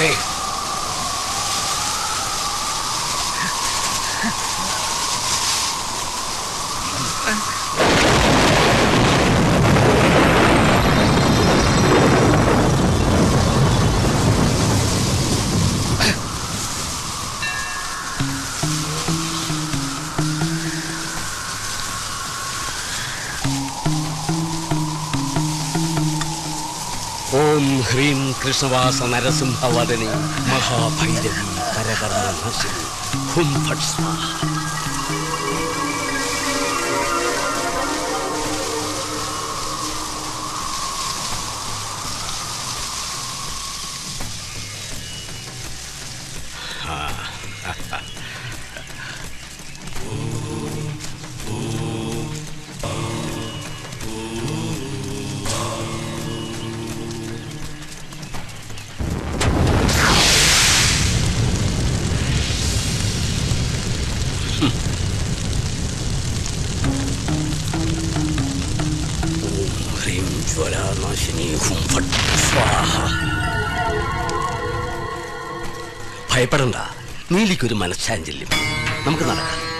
Hey. ഹ്രീം കൃഷ്ണവാസ നരസിംഹവദനി മഹാഭൈരവി കരകർമ്മ ഹും ഫട് നീലിക്കൊരു മനഃശാഞ്ചല്യം. നമുക്ക് നടക്കാം.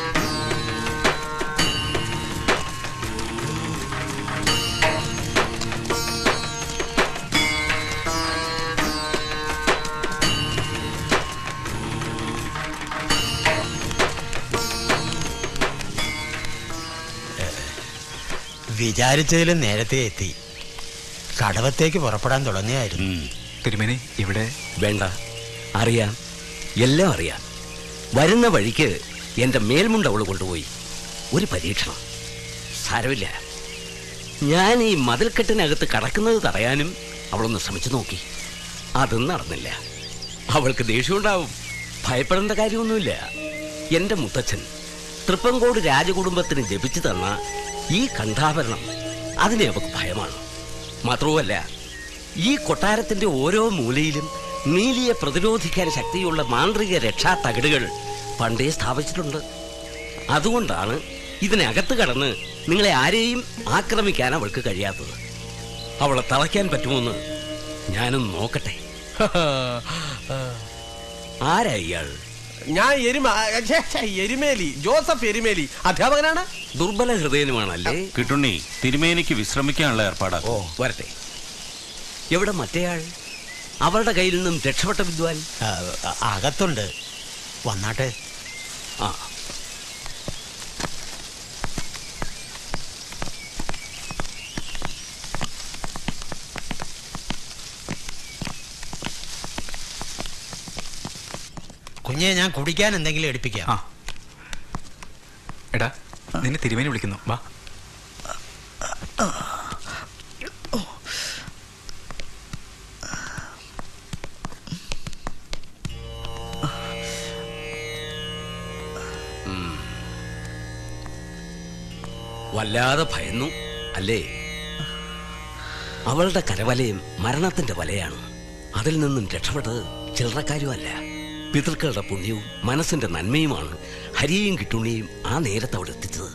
വിചാരിച്ചതിലും നേരത്തെ എത്തി. കടവത്തേക്ക് പുറപ്പെടാൻ തുടങ്ങിയായിരുന്നു. തിരുമേനി ഇവിടെ? വേണ്ട. അറിയാം. എല്ലാം അറിയാം. വരുന്ന വഴിക്ക് എന്റെ മേൽമുണ്ട് അവൾ കൊണ്ടുപോയി. ഒരു പരീക്ഷണം. സാരമില്ല. ഞാൻ ഈ മതിൽക്കെട്ടിനകത്ത് കടക്കുന്നത് തടയാനും അവളൊന്ന് ശ്രമിച്ചു നോക്കി. അതും നടന്നില്ല. അവൾക്ക് ദേഷ്യമുണ്ടാവും. ഭയപ്പെടേണ്ട കാര്യമൊന്നുമില്ല. എന്റെ മുത്തച്ഛൻ തൃപ്പങ്കോട് രാജകുടുംബത്തിന് ജപിച്ചു തന്ന ഈ കണ്ഠാഭരണം അതിനെ അവൾക്ക് ഭയമാണ്. മാത്രവുമല്ല ഈ കൊട്ടാരത്തിന്റെ ഓരോ മൂലയിലും നീലിയെ പ്രതിരോധിക്കാൻ ശക്തിയുള്ള മാന്ത്രിക രക്ഷാ തകിടുകൾ പണ്ടേ സ്ഥാപിച്ചിട്ടുണ്ട്. അതുകൊണ്ടാണ് ഇതിനകത്ത് കടന്ന് നിങ്ങളെ ആരെയും ആക്രമിക്കാൻ അവൾക്ക് കഴിയാത്തത്. അവളെ തളയ്ക്കാൻ പറ്റുമോന്ന് ഞാനും നോക്കട്ടെ. ആരാ ഇയാൾ? ഞാൻ എരുമ എരുമേലി ജോസഫ് എരുമേലി അധ്യാപകനാണ്? ദുർബല ഹൃദയനുമാണല്ലേ? കിട്ടുണ്ണി തിരുമേനിക്ക് വിശ്രമിക്കാനുള്ള ഏർപ്പാടാ. ഓ വരട്ടെ. എവിടെ മറ്റേയാൾ? അവരുടെ കയ്യിൽ നിന്നും രക്ഷപ്പെട്ട വിദ്വാൻ? അകത്തുണ്ട്. വന്നാട്ടെ. ആ. കുഞ്ഞെ ഞാൻ കുടിക്കാൻ എന്തെങ്കിലും എടുപ്പിക്കാം. എടാ നിന്നെ തിരുമേനി വിളിക്കുന്നു. വാ. വല്ലാതെ ഭയന്നു. അല്ലേ? അവളുടെ കരവലയും മരണത്തിന്റെ വലയാണ്. അതിൽ നിന്നും രക്ഷപ്പെട്ടത് ചില്ലറക്കാരുമല്ല. പിതൃക്കളുടെ പുണ്യവും മനസ്സിന്റെ നന്മയുമാണ് ഹരിയെയും കിട്ടുണിയും ആ നേരത്തെ അവിടെ എത്തിച്ചത്.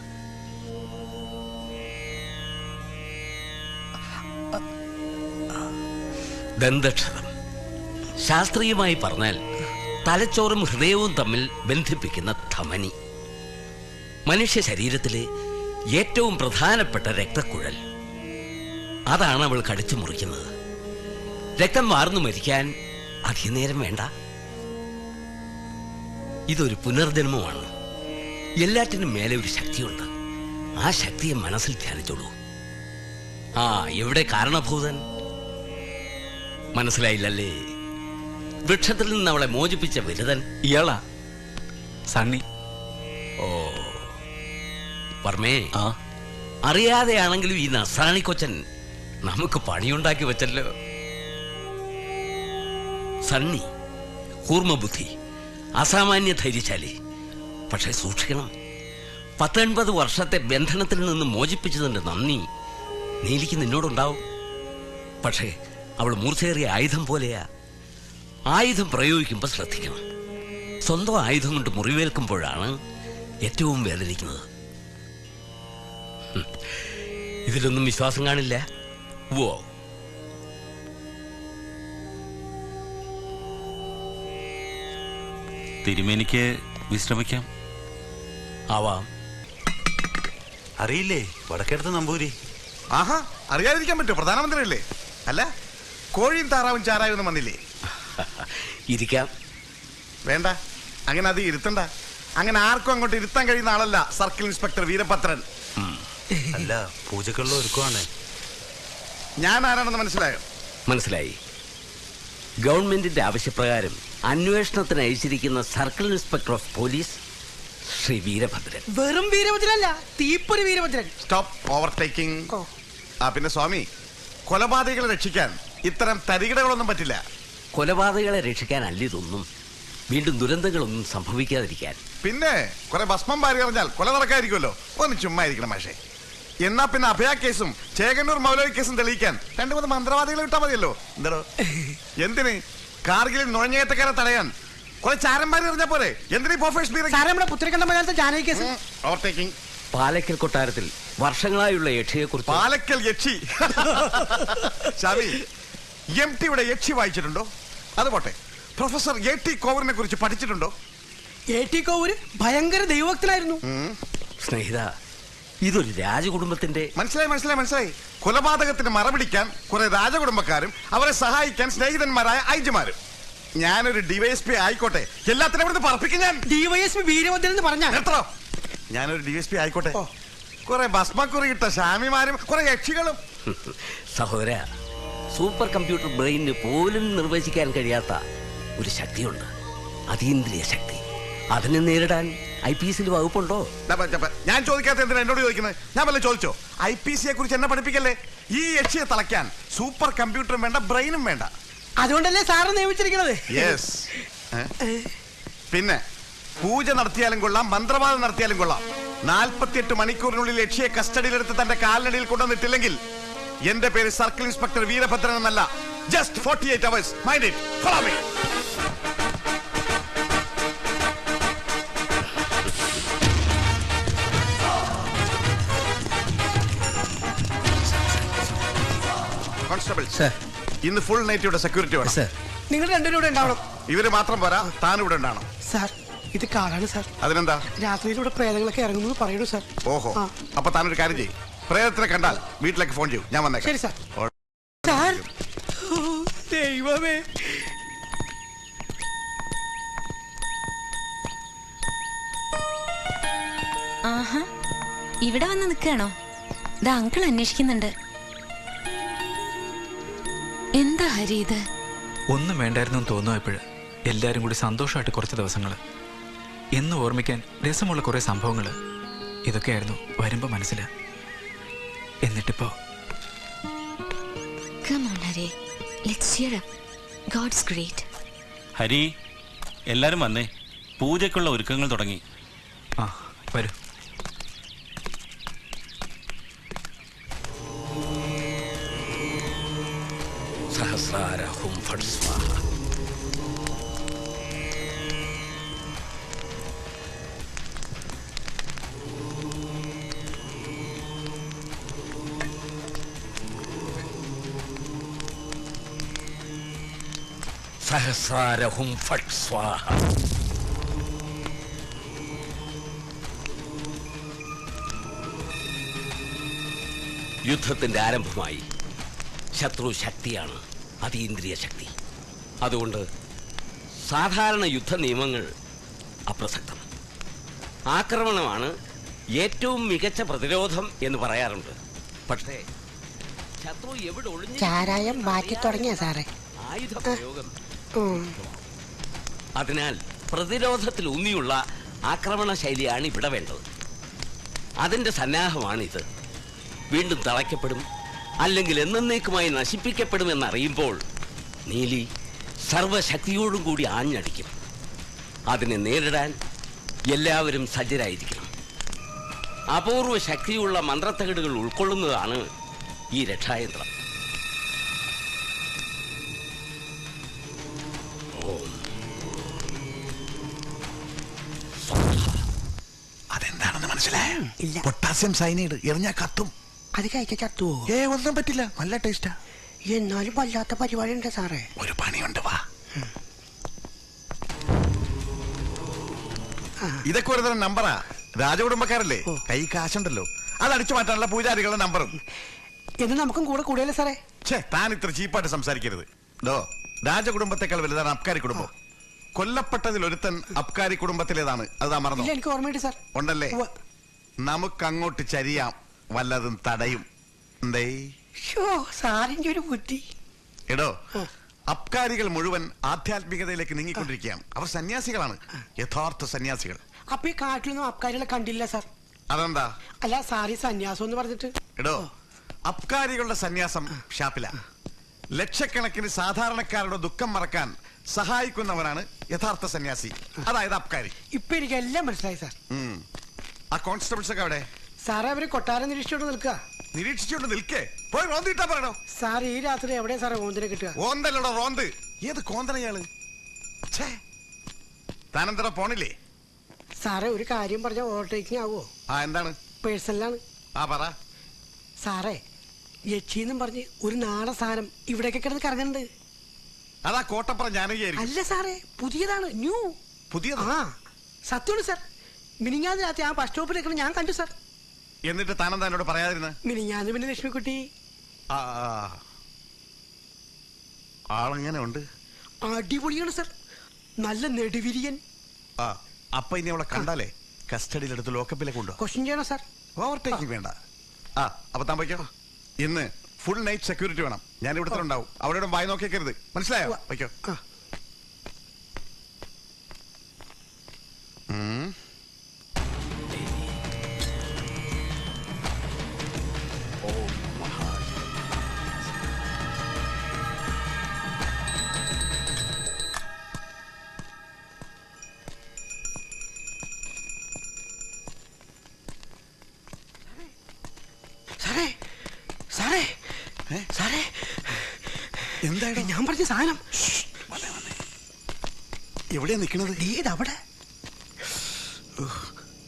ദന്തക്ഷതം ശാസ്ത്രീയമായി പറഞ്ഞാൽ തലച്ചോറും ഹൃദയവും തമ്മിൽ ബന്ധിപ്പിക്കുന്ന ധമനി. മനുഷ്യ ശരീരത്തിലെ ഏറ്റവും പ്രധാനപ്പെട്ട രക്തക്കുഴൽ. അതാണ് അവൾ കടിച്ചു മുറിക്കുന്നത്. രക്തം വാർന്നു മരിക്കാൻ അധികനേരം വേണ്ട. ഇതൊരു പുനർജന്മമാണ്. എല്ലാറ്റിനും മേലെ ഒരു ശക്തിയുണ്ട്. ആ ശക്തിയെ മനസ്സിൽ ധ്യാനിച്ചോളൂ. ആ എവിടെ കാരണഭൂതൻ? മനസ്സിലായില്ലല്ലേ? വൃക്ഷത്തിൽ നിന്ന് അവളെ മോചിപ്പിച്ച വിരുദൻ ഇയാളാ? സണ്ണി. ഓ. വർമ്മേ. അറിയാതെയാണെങ്കിലും ഈ നസാണി കൊച്ചൻ നമുക്ക് പണിയുണ്ടാക്കി വെച്ചല്ലോ. സണ്ണി കൂർമ്മബുദ്ധി അസാമാന്യ ധൈര്യശാലി. പക്ഷെ സൂക്ഷിക്കണം. പത്തൊൻപത് വർഷത്തെ ബന്ധനത്തിൽ നിന്ന് മോചിപ്പിച്ചതിന്റെ നന്ദി നീലിക്ക് നിന്നോടുണ്ടാവും. പക്ഷേ അവൾ മൂർച്ചയേറിയ ആയുധം പോലെയാ. ആയുധം പ്രയോഗിക്കുമ്പോൾ ശ്രദ്ധിക്കണം. സ്വന്തം ആയുധം കൊണ്ട് മുറിവേൽക്കുമ്പോഴാണ് ഏറ്റവും വേദനിക്കുന്നത്. ഇതിലൊന്നും വിശ്വാസം കാണില്ല. വോ. തിരുമേനിക്ക് വിശ്രമിക്കാം. ആവാം. അറിയില്ലേ വടക്കെടുത്ത് നമ്പൂരി. ആഹാ അറിയാതിരിക്കാൻ പറ്റും? പ്രധാനമന്ത്രി അല്ലേ അല്ല കോഴിയും താറാവും ചാരായും ഒന്നും വന്നില്ലേ? ഇരിക്കാം. വേണ്ട അങ്ങനെ അത് ഇരുത്തണ്ട. അങ്ങനെ ആർക്കും അങ്ങോട്ട് ഇരുത്താൻ കഴിയുന്ന ആളല്ല സർക്കിൾ ഇൻസ്പെക്ടർ വീരഭദ്രൻ. അല്ല പൂജക്കുള്ള ഒരുക്കുവാണ് ഞാൻ ആരാണെന്ന് മനസ്സിലായോ? മനസ്സിലായി. ഗവൺമെന്റിന്റെ ആവശ്യപ്രകാരം അന്വേഷണത്തിന് അയച്ചിരിക്കുന്ന circle inspector of police Shri Veerabhadran. വെറും വീരഭദ്രൻ അല്ല തീപ്പൊരു വീരഭദ്രൻ. Stop overtaking. ആ പിന്നെ സ്വാമി കൊലപാതകളെ രക്ഷിക്കാൻ ഇത്തരം തരികിടകളൊന്നും പറ്റില്ല. കൊലപാതകളെ രക്ഷിക്കാനല്ല ഇതൊന്നും വീണ്ടും ദുരന്തങ്ങളൊന്നും സംഭവിക്കാതിരിക്കാൻ. പിന്നെ കുറെ ഭസ്മം പാരി അറിഞ്ഞാൽ കൊല നടക്കാതിരിക്കുമല്ലോ. ഒന്ന് ചുമ്മാ ഇരിക്കണം പക്ഷേ എന്നാ പിന്നെ അഭയ കേസും ചേകന്നൂർ മൗലവി കേസും തെളിയിക്കാൻ. രണ്ടു മൂന്ന് മന്ത്രവാദികളെ വിട്ടാ മതിയല്ലോ. എന്തോ എന്തിന്? കാർഗിലിൽ നുഴഞ്ഞേറ്റക്കാരെ തടയാൻ. കുറെ ചാരന്മാരി എറിഞ്ഞ പോലെ എന്തിനീ ഓവർടേക്കിംഗ് പാലക്കൽ കൊട്ടാരത്തിൽ വർഷങ്ങളായുള്ള യക്ഷിയെ കുറിച്ച് പാലക്കൽ യക്ഷി. ഷാമി എം ടിയുടെ യക്ഷി വായിച്ചിട്ടുണ്ടോ? അത് പോട്ടെ. പ്രൊഫസർ എ ടി കോവൂരിനെ കുറിച്ച് പഠിച്ചിട്ടുണ്ടോ? എ ടി കോവൂര് ഭയങ്കര ദൈവഭക്തനായിരുന്നു. സ്നേഹിത ഇതൊരു രാജകുടുംബത്തിന്റെ മനസ്സിലായി മനസ്സിലായി മനസ്സിലായി. കൊലപാതകത്തിന് മറപിടിക്കാൻ കുറെ രാജകുടുംബക്കാരും അവരെ സഹായിക്കാൻ സ്നേഹിതന്മാരായ ഐജിമാരും. ഞാനൊരു ഡിവൈഎസ്പി ആയിക്കോട്ടെ. എല്ലാത്തിനും ഇവിടുന്ന് പറപ്പിക്കും ഞാൻ. ഡിവൈഎസ്പി വീരഭദ്രൻ എന്ന് പറഞ്ഞ? എത്ര ഞാനൊരു ഡിവൈഎസ്പി ആയിക്കോട്ടെ. കുറെ ഭസ്മക്കുറി ഇട്ട ശാമിമാരും കുറെ യക്ഷികളും. സഹോദര സൂപ്പർ കമ്പ്യൂട്ടർ ബ്രെയിനിന് പോലും നിർവചിക്കാൻ കഴിയാത്ത ഒരു ശക്തിയുണ്ട്. അതീന്ദ്രിയ ശക്തി. അതിനെ നേരിടാൻ ഐ പി എസിൽ വകുപ്പുണ്ടോ. ഞാൻ ചോദിക്കാത്ത എന്തിനാ എന്നോട് ചോദിക്കുന്നത് ഞാൻ വല്ല ചോദിച്ചോ? ഐ പി സിയെ കുറിച്ച് എന്നെ പഠിപ്പിക്കല്ലേ? ഈ യക്ഷിയെ തളയ്ക്കാൻ സൂപ്പർ കമ്പ്യൂട്ടറും വേണ്ട ബ്രെയിനും വേണ്ട. അതുകൊണ്ടല്ലേ സാറ് നിയമിച്ചിരിക്കുന്നത് യെസ് പിന്നെ പൂജ നടത്തിയാലും കൊള്ളാം മന്ത്രവാദം നടത്തിയാലും കൊള്ളാം. നാൽപ്പത്തിയെട്ട് മണിക്കൂറിനുള്ളിൽ യക്ഷിയെ കസ്റ്റഡിയിലെടുത്ത് തന്റെ കാലിനടിയിൽ കൊണ്ടുവന്നിട്ടില്ലെങ്കിൽ എന്റെ പേര് സർക്കിൾ ഇൻസ്പെക്ടർ വീരഭദ്രൻ എന്നല്ല. Just forty eight hours mind it follow me constable ഇന്ന് ഫുൾ നൈറ്റ് ഇവിടെ സെക്യൂരിറ്റി വേണം. സർ നിങ്ങൾ രണ്ടുപേരും ഇവിടെ ഉണ്ടാവണം. ഇവർ മാത്രം പോരാ താൻ ഇവിടെ ഉണ്ടാവണം. സാർ ഇത് കാടാണ് സാർ അതിനെന്താ? രാത്രിയിലൂടെ പ്രേതങ്ങളൊക്കെ ഇറങ്ങുന്നു പറയണു സാർ ഓഹോ. അപ്പൊ താൻ ഒരു കാര്യം ചെയ്യും. പ്രേതത്തിനെ കണ്ടാൽ വീട്ടിലേക്ക് ഫോൺ ചെയ്യും. ഞാൻ വന്നേക്കാം. ശരി സാർ സാർ ദൈവമേ. ആഹാ. ഇവിടെ വന്ന് നിൽക്കുകയാണോ? ഇത് അങ്കിൾ അന്വേഷിക്കുന്നുണ്ട്. എന്താ ഹരി ഇത്? ഒന്നും വേണ്ടായിരുന്നു എന്ന് ഇപ്പോഴ് എല്ലാവരും കൂടി സന്തോഷമായിട്ട് കുറച്ച് ദിവസങ്ങൾ എന്ന് ഓർമ്മിക്കാൻ രസമുള്ള കുറേ സംഭവങ്ങൾ ഇതൊക്കെയായിരുന്നു വരുമ്പോൾ മനസ്സിൽ എന്നിട്ടിപ്പോ. ഹരി എല്ലാരും വന്നേ. പൂജക്കുള്ള ഒരുക്കങ്ങൾ തുടങ്ങി. ആ വരൂ. സഹസ്രാര ഹും സ്വാഹ. യുദ്ധത്തിന്റെ ആരംഭമായി ശത്രു ശക്തിയാണ് അതീന്ദ്രിയ ശക്തി. അതുകൊണ്ട് സാധാരണ യുദ്ധ നിയമങ്ങൾ അപ്രസക്തം. ആക്രമണമാണ് ഏറ്റവും മികച്ച പ്രതിരോധം എന്ന് പറയാറുണ്ട്. പക്ഷേ ശത്രു എവിടെ ഒളിഞ്ഞു ചാരായം മാറ്റി തുടങ്ങിയ സാറേ. ആയുധ പ്രയോഗം. അതിനാൽ പ്രതിരോധത്തിൽ ഊന്നിയുള്ള ആക്രമണ ശൈലിയാണ് ഇവിടെ വേണ്ടത്. അതിന്റെ സന്നാഹമാണിത്. വീണ്ടും തളയ്ക്കപ്പെടും അല്ലെങ്കിൽ എന്നേക്കുമായി നശിപ്പിക്കപ്പെടും എന്നറിയുമ്പോൾ നീലി സർവശക്തിയോടും കൂടി ആഞ്ഞടിക്കും. അതിനെ നേരിടാൻ എല്ലാവരും സജ്ജരായിരിക്കണം. അപൂർവ ശക്തിയുള്ള മന്ത്രത്തകിടുകൾ ഉൾക്കൊള്ളുന്നതാണ് ഈ രക്ഷായന്ത്രം. മനസ്സിലായോ? ഇല്ല. പൊട്ടാസ്യം സൈനൈഡ് എറിഞ്ഞാ കത്തും. അത് കഴിച്ച ചത്തുവോ ഏ ഒന്നും പറ്റില്ല. നല്ല ടേസ്റ്റാ. എന്നാലും വല്ലാത്ത പരിപാടി ഉണ്ട് സാറേ. ഒരു പണിയുണ്ട് വാ. ഇതൊക്കെ ഒരു തരം നമ്പറാ. രാജകുടുംബക്കാരല്ലേ? കൈ കാശുണ്ടല്ലോ. അത് അടിച്ചു മാറ്റാനുള്ള പൂജാരികളുടെ നമ്പറും. എന്ന് നമുക്കും കൂടെ കൂടിയല്ലേ സാറേ? ഛേ താൻ ഇത്ര ചീപ്പായിട്ട് സംസാരിക്കരുത്. ഡോ രാജകുടുംബത്തെക്കാൾ വലുതാണ് അബ്കാരി കുടുംബം. കൊല്ലപ്പെട്ടതിൽ ഒരുത്തൻ അബ്കാരി കുടുംബത്തിലേതാണ്. അത് മറന്നു മറന്നോ? ഇല്ല എനിക്ക് ഓർമ്മയുണ്ട് സാർ. ഉണ്ടല്ലേ? ഉവ്വ. നമുക്കങ്ങോട്ട് ചരിയാം വല്ലതും തടയും. എന്തേ? ഷോ സാറിന്റെ ഒരു ബുദ്ധി. എടോ അബ്കാരികൾ മുഴുവൻ ആധ്യാത്മികതയിലേക്ക് നീങ്ങിക്കൊണ്ടിരിക്കുകയാണ്. അവർ സന്യാസികളാണ്. യഥാർത്ഥ സന്യാസികൾ. അപ്പൊ ഈ കാട്ടിലൊന്നും അബ്കാരികളെ കണ്ടില്ല സാർ. അതെന്താ? അല്ല സാറി സന്യാസം എന്ന് പറഞ്ഞിട്ട്. എടോ അബ്കാരികളുടെ സന്യാസം ഷാപ്പില. ലക്ഷക്കണക്കിന് സാധാരണക്കാരുടെ ദുഃഖം മറക്കാൻ സഹായിക്കുന്നവനാണ് യഥാർത്ഥ സന്യാസി. അതായത് അബ്കാരി. ഇപ്പൊ എനിക്ക് എല്ലാം മനസ്സിലായി സാർ. ആ കോൺസ്റ്റബിൾസ് ഒക്കെ അവിടെ സാറേ അവർ കൊട്ടാരം നിരീക്ഷിച്ചോണ്ട് നിൽക്കുക നിരീക്ഷിച്ചോണ്ട് നിൽക്കേ? പോയി റോന്തിട്ടാ പറയണോ? സാർ ഈ രാത്രി എവിടെയാ സാറേ ഓന്തിനെ കിട്ടുക? ഓന്തല്ലടോ റോന്ത്. ഏത് കോന്തനയാൾ ഛേ. താനെന്തറ പോണില്ലേ? സാറേ ഒരു കാര്യം പറഞ്ഞ ഓവർടേക്കിംഗ് ആവോ? ആ എന്താണ്? പേഴ്സണലാണ്. ആ പറ. സാറേ യക്ഷിന്നും പറഞ്ഞ് ഒരു നാടൻ സാധനം ഇവിടേക്ക് കിടന്ന് കറങ്ങുന്നുണ്ട്. അതാ കോട്ടപ്പുറം ജാനകിയായിരിക്കും അല്ല സാറേ പുതിയതാണ് ന്യൂ. പുതിയതാ? സത്യമാണ് സാർ. മിനിങ്ങാന്ന് രാത്രി ആ ബസ് സ്റ്റോപ്പിൽ നിൽക്കണം ഞാൻ കണ്ടു സാർ എന്നിട്ട് താനെന്താ എന്നോട് പറയാതിരുന്ന? മിനിഞ്ഞാന്ന് പിന്നെ ലക്ഷ്മിക്കുട്ടി. ആളെങ്ങനെ ഉണ്ട്? അടിപൊളിയാണ് സാർ നല്ല നെടുവിരിയൻ. ആ അപ്പൊ ഇനി അവളെ കണ്ടാലേ? കസ്റ്റഡിയിലെടുത്ത് ലോക്കപ്പിലേക്ക് കൊണ്ടു ക്വസ്റ്റ്യൻ ചെയ്യണോ സാർ ഓവർടേക്കിംഗ് വേണ്ട. ആ അപ്പൊ താൻ വയ്ക്കോ ഇന്ന് ഫുൾ നൈറ്റ് സെക്യൂരിറ്റി വേണം. ഞാൻ ഇവിടുത്തെ ഉണ്ടാവും. അവിടെ വായി നോക്കിയേക്കരുത്. മനസ്സിലായോ. വയ്ക്കോ സാധനം. എവിടെയാ നിക്കണത്? ഏത് അവിടെ.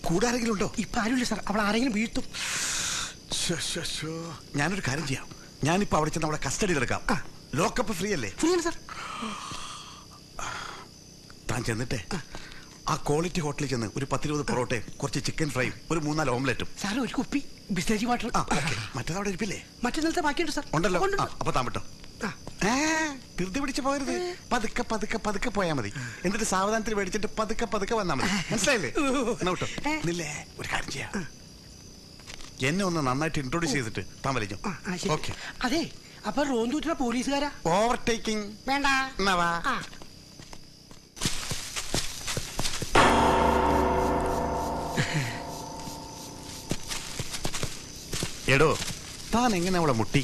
കൂടാരെങ്കിലും ഉണ്ടോ ഇപ്പൊ ആരുമില്ല സാർ. അവൾ ആരെങ്കിലും വീഴ്ത്തും. ഞാനൊരു കാര്യം ചെയ്യാം. ഞാനിപ്പോ അവിടെ ചെന്ന് അവളെ കസ്റ്റഡിയിൽ എടുക്കാം. ലോക്കപ്പ് ഫ്രീ അല്ലേ? ഫ്രീ ആണ് സാർ. താൻ ചെന്നിട്ടേ. ആ. ക്വാളിറ്റി ഹോട്ടലിൽ ചെന്ന് ഒരു പത്തിരുപത് പൊറോട്ടയും കുറച്ച് ചിക്കൻ ഫ്രൈയും ഒരു മൂന്നാൽ ഓംലെറ്റും. സാർ ഒരു കുപ്പി ബിസ്ലേജ് വാട്ടർ. അവിടെ മറ്റേതവിടെ ഇരിപ്പില്ലേ മറ്റന്നാളത്തെ ബാക്കിയുണ്ട് സാർ. ഉണ്ടല്ലോ. അപ്പൊ താൻ വിട്ടോ. ആ. ഏ, ധൃതി പിടിച്ച് പോകരുത്. പതുക്കെ പതുക്കെ പതുക്കെ പോയാ മതി. എന്നിട്ട് സാവധാനത്തിൽ മേടിച്ചിട്ട് പതുക്കെ പതുക്കെ വന്നാ മതി. മനസ്സിലായില്ലേ? എന്നാ വിട്ടോ? നില്ലേ? ഒരു കാര്യം ചെയ്യാം. എന്നെ ഒന്ന് നന്നായിട്ട് ഇൻട്രോഡ്യൂസ് ചെയ്തിട്ട് താൻ വലിഞ്ഞു? ഓക്കെ. അതെ അപ്പൊ റോന്തൂറ്റിന പോലീസുകാരാ? ഓവർടേക്കിംഗ് വേണ്ട. എന്നാവാ എടോ താൻ എങ്ങനെ അവളെ മുട്ടി?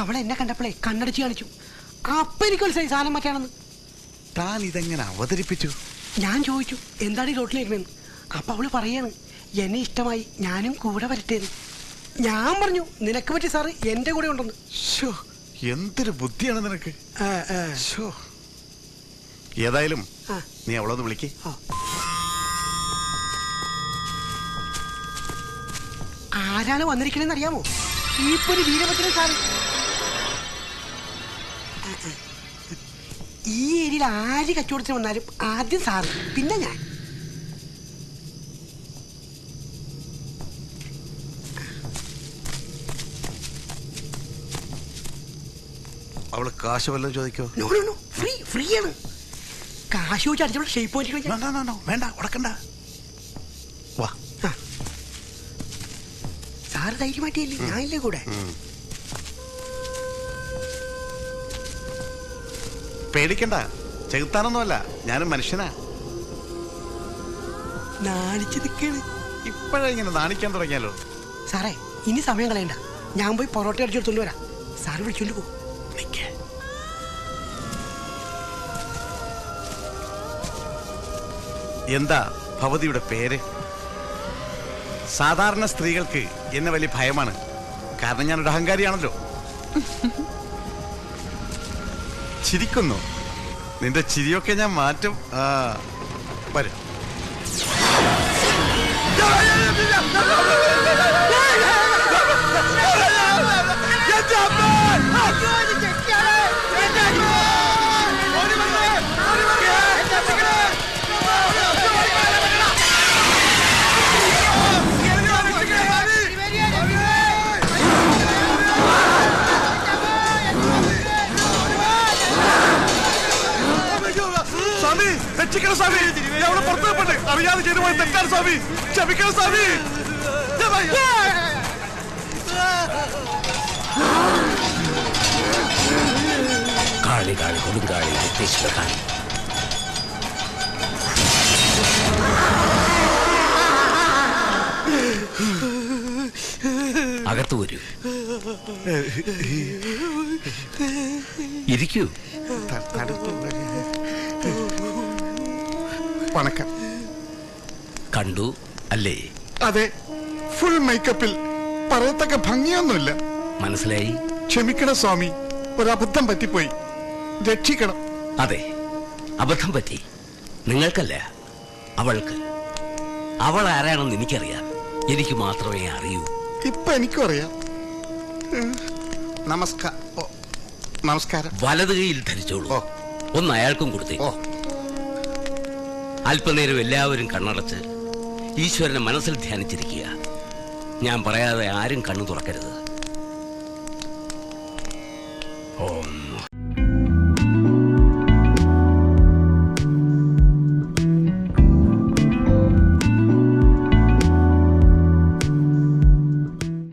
അവളെ എന്നെ കണ്ടപ്പോളെ കണ്ണടിച്ച് കാണിച്ചു. അപ്പൊ എനിക്കൊരു സൈസ് സാധനം മറ്റാണെന്ന് താൻ ഇതെങ്ങനെ അവതരിപ്പിച്ചു? ഞാൻ ചോദിച്ചു എന്താണ് ഈ റോട്ടിലിരുന്നെന്ന് അപ്പൊ അവൾ പറയാണ് എന്നെ ഇഷ്ടമായി ഞാനും കൂടെ വരട്ടേന്ന്. ഞാൻ പറഞ്ഞു നിനക്ക് പറ്റി സാറ് എന്റെ കൂടെ ഉണ്ടെന്ന്. എന്തൊരു ബുദ്ധിയാണ് നിനക്ക്. ഏതായാലും നീ അവളൊന്ന് വിളിക്ക്. ആരാണ് വന്നിരിക്കണെന്ന് അറിയാമോ? ഈ ഒരു വീരഭദ്രൻ സാറ്. ഈ ഏരിയയിൽ ആര് കച്ചവടത്തിന് വന്നാലും ആദ്യം സാറ് പിന്നെ ഞാൻ. അവൾ കാശ് വല്ലതും ചോദിക്കോ? No no no free free ആണ്. കാശ് ചോദിച്ചാൽ അടിച്ചപ്പോൾ ഷേപ്പ് പോയിട്ട് വേണ്ട ഉടക്കണ്ട. വാ. സാറ് ധൈര്യമായിട്ടില്ലേ ഞാനില്ലേ കൂടെ? പേടിക്കണ്ട. ചെകുത്താനൊന്നുമല്ല. ഞാനും മനുഷ്യനാ. ഇപ്പോഴെങ്ങനെ നിൽക്കാണ് ഇപ്പോഴേ ഇങ്ങനെ നാണിക്കാൻ തുടങ്ങിയാലോ? സാറേ ഇനി സമയം കളയണ്ട. ഞാൻ പോയി പൊറോട്ട അടിച്ചെടുത്തോണ്ട് വരാം. സാറ് വിളിച്ചോണ്ട് പോകും എന്താ ഭവതിയുടെ പേര്? സാധാരണ സ്ത്രീകൾക്ക് എന്നെ വലിയ ഭയമാണ്. കാരണം ഞാനൊരു അഹങ്കാരിയാണല്ലോ. ചിരിക്കുന്നു. നിന്റെ ചിരിയൊക്കെ ഞാൻ മാറ്റും. ആ വരും. രക്ഷിക്കണം സ്വാമി. ഞാൻ അവിടെ പുറത്തു പോയിട്ടുണ്ട് അറിയാതെ ചെയ്തു പോയി തെറ്റാണ് സ്വാമി. ക്ഷമിക്കണം സ്വാമി. കാളി കാളി കൊടുങ്കാളി കാളി അകത്ത് വരൂ. ഇരിക്കൂ. വണക്കം കണ്ടു അല്ലേ? അതെ ഫുൾ മേക്കപ്പിൽ പറയത്തക്ക ഭംഗിയൊന്നുമില്ല. മനസ്സിലായി? ക്ഷമിക്കണം സ്വാമി ഒരബദ്ധം പറ്റിപ്പോയി. രക്ഷിക്കണം. അതെ അബദ്ധം പറ്റി. നിങ്ങൾക്കല്ല അവൾക്ക്. അവൾ ആരാണെന്ന് എനിക്കറിയാം. എനിക്ക് മാത്രമേ അറിയൂ. ഇപ്പൊ എനിക്കും അറിയാം. നമസ്കാരം നമസ്കാരം. വലത് കൈയിൽ ധരിച്ചോളൂ. ഒന്ന് അയാൾക്കും കൊടുത്തേ. അല്പനേരം എല്ലാവരും കണ്ണടച്ച് ഈശ്വരനെ മനസ്സിൽ ധ്യാനിച്ചിരിക്കുക. ഞാൻ പറയാതെ ആരും കണ്ണു തുറക്കരുത്.